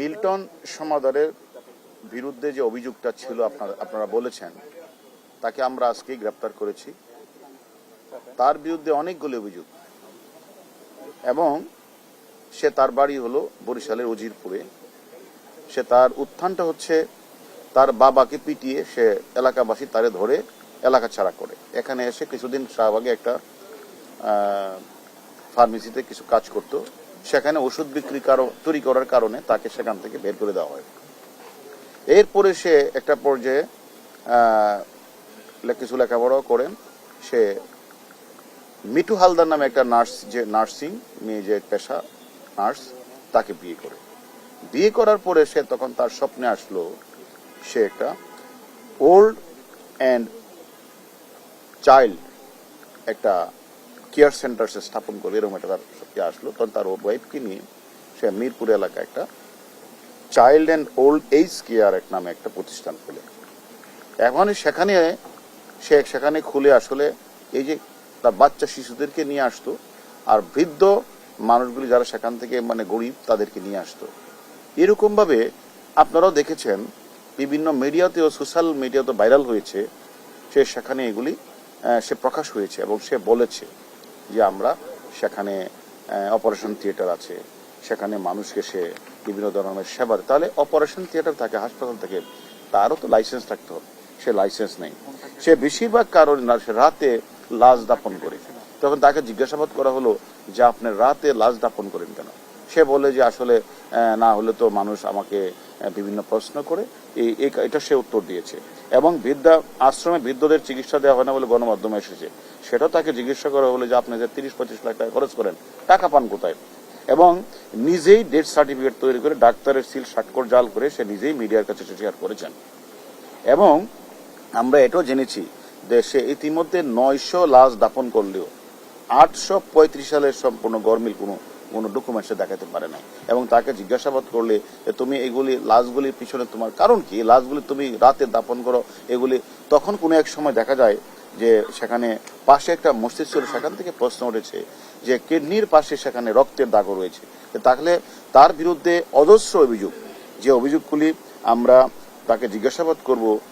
Milton সমাদারের বিরুদ্ধে যে অভিযোগটা ছিল আপনারা আপনারা বলেছেন, তাকে আমরা আজকেই গ্রেপ্তার করেছি। তার বিরুদ্ধে অনেকগুলি অভিযোগ। এবং সে তার বাড়ি হলো বরিশালের উজিরপুরে। সে তার উত্থানটা হচ্ছে তার বাবাকে পিটিয়ে সে এলাকাবাসী তারে ধরে এলাকা ছাড়া করে। এখানে এসে কিছুদিন শাহবাগে একটা ফার্মেসিতে কিছু কাজ করত। সেখানে ওষুধ বিক্রি কারো- তৈরি করার কারণে তাকে সেখান থেকে বের করে দেওয়া হয়। এরপরে সে একটা পর্যায়ে কিছু লেখাপড়াও করেন। সে মিঠু হালদার নামে একটা নার্স, যে নার্সিং মেয়ে, যে পেশা নার্স, তাকে বিয়ে করে। বিয়ে করার পরে সে তখন তার স্বপ্নে আসলো, সে একটা ওল্ড অ্যান্ড চাইল্ড একটা কেয়ার সেন্টার সে স্থাপন করবে এরকম একটা তার সত্যি আসলো। তখন তার ওয়াইফকে নিয়ে সে মিরপুর এলাকায় একটা child and old age care এক নামে একটা প্রতিষ্ঠান খুলে। এখন সেখানে সে সেখানে খুলে আসলে এই যে তার বাচ্চা শিশুদেরকে নিয়ে আসতো আর বৃদ্ধ মানুষগুলি যারা সেখান থেকে মানে গরিব তাদেরকে নিয়ে আসতো। এরকমভাবে আপনারাও দেখেছেন বিভিন্ন মিডিয়াতেও সোশ্যাল মিডিয়াতে ভাইরাল হয়েছে। সে সেখানে এগুলি সে প্রকাশ হয়েছে এবং সে বলেছে। যে আমরা সেখানে অপারেশন থিয়েটার আছে, সেখানে মানুষকে সে বিভিন্ন ধরনের সেবা। তাহলে অপারেশন থিয়েটার থাকে, হাসপাতাল থেকে, তারও তো লাইসেন্স থাকতে হবে। সে লাইসেন্স নেই। সে বেশিরভাগ কারণে রাতে লাশ দাপন করে। তখন তাকে জিজ্ঞাসাবাদ করা হলো যে, আপনি রাতে লাশ দাপন করেন কেন? সে বলে যে, আসলে না হলে তো মানুষ আমাকে বিভিন্ন প্রশ্ন করে। এটা সে উত্তর দিয়েছে। এবং বৃদ্ধা আশ্রমে বৃদ্ধদের চিকিৎসা দেওয়া হয় না বলে গণমাধ্যমে এসেছে। সেটা তাকে জিজ্ঞাসা করা হলো যে আপনি যে তিরিশ পঁচিশ লাখ টাকা খরচ করেন, টাকা পান কোথায়? এবং নিজেই ডেথ সার্টিফিকেট তৈরি করে ডাক্তারের সিল স্বাক্ষর, জাল করে সে নিজেই মিডিয়ার কাছে শেয়ার করেছেন। এবং আমরা এটাও জেনেছি যে সে ইতিমধ্যে নয়শো লাশ দাপন করলেও আটশো পঁয়ত্রিশ সালের সম্পূর্ণ গরমিল কোনো কোনো ডকুমেন্ট সে দেখাতে পারে নাই। এবং তাকে জিজ্ঞাসাবাদ করলে তুমি এগুলি, লাশগুলির পিছনে তোমার কারণ কি? লাশগুলি তুমি রাতে দাপন করো, এগুলি তখন কোনো এক সময় দেখা যায় যে সেখানে পাশে একটা মসজিদ ছিল, সেখান থেকে প্রশ্ন উঠেছে যে কিডনির পাশে সেখানে রক্তের দাগও রয়েছে। তাহলে তার বিরুদ্ধে অজস্র অভিযোগ। যে অভিযোগগুলি আমরা তাকে জিজ্ঞাসাবাদ করব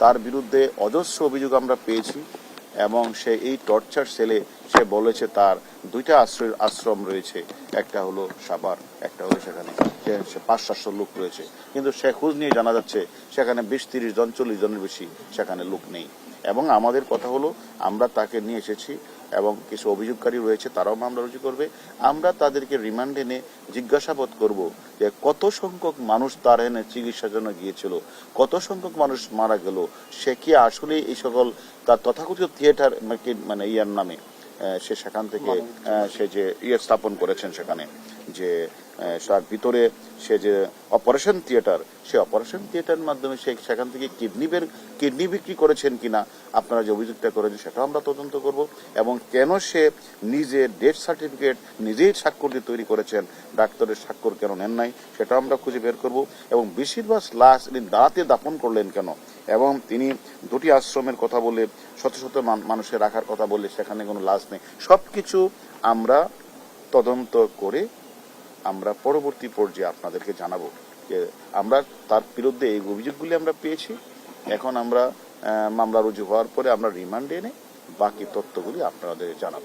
তার বিরুদ্ধে অজস্র অভিযোগ আমরা পেয়েছি এবং সে এই টর্চার সেলে সে বলেছে তার দুইটা আশ্রয় আশ্রম রয়েছে। একটা হলো সাবার একটা হলো সেখানে। পাঁচ সাতশো লোক রয়েছে। কিন্তু সে খোঁজ নিয়ে জানা যাচ্ছে সেখানে বিশ তিরিশ জন, চল্লিশ জনের বেশি সেখানে লোক নেই। এবং আমাদের কথা হলো, আমরা তাকে নিয়ে এসেছি এবং কিছু অভিযোগকারী রয়েছে, তারাও মামলা রুজু করবে। আমরা তাদেরকে রিমান্ড এনে জিজ্ঞাসাবাদ করব যে কত সংখ্যক মানুষ তার এনে চিকিৎসার জন্য গিয়েছিল, কত সংখ্যক মানুষ মারা গেল, সে কি আসলে এই সকল তার তথাকথিত থিয়েটার মানে ইয়ার নামে? সে সেখান থেকে সে যে ইয়ে স্থাপন করেছেন সেখানে। যে তার ভিতরে সে যে অপারেশন থিয়েটার সে অপারেশন থিয়েটারের মাধ্যমে সে সেখান থেকে কিডনি বের কিডনি বিক্রি করেছেন কিনা, আপনারা যে অভিযোগটা করেছেন সেটাও আমরা তদন্ত করব। এবং কেন সে নিজে ডেথ সার্টিফিকেট নিজেই স্বাক্ষর দিয়ে তৈরি করেছেন, ডাক্তারের স্বাক্ষর কেন নেন নাই, সেটাও আমরা খুঁজে বের করব। এবং বেশিরভাগ লাশ তিনি দাঁড়াতে দাপন করলেন কেন? এবং তিনি দুটি আশ্রমের কথা বলে, শত শত মান- মানুষের রাখার কথা বলে সেখানে কোনো লাশ নেই। সব কিছু আমরা তদন্ত করে আমরা পরবর্তী পর্যায়ে আপনাদেরকে জানাব যে আমরা তার বিরুদ্ধে এই অভিযোগগুলি আমরা পেয়েছি। এখন আমরা মামলা রুজু হওয়ার পরে আমরা রিমান্ড এনে বাকি তথ্যগুলি আপনাদের জানাব।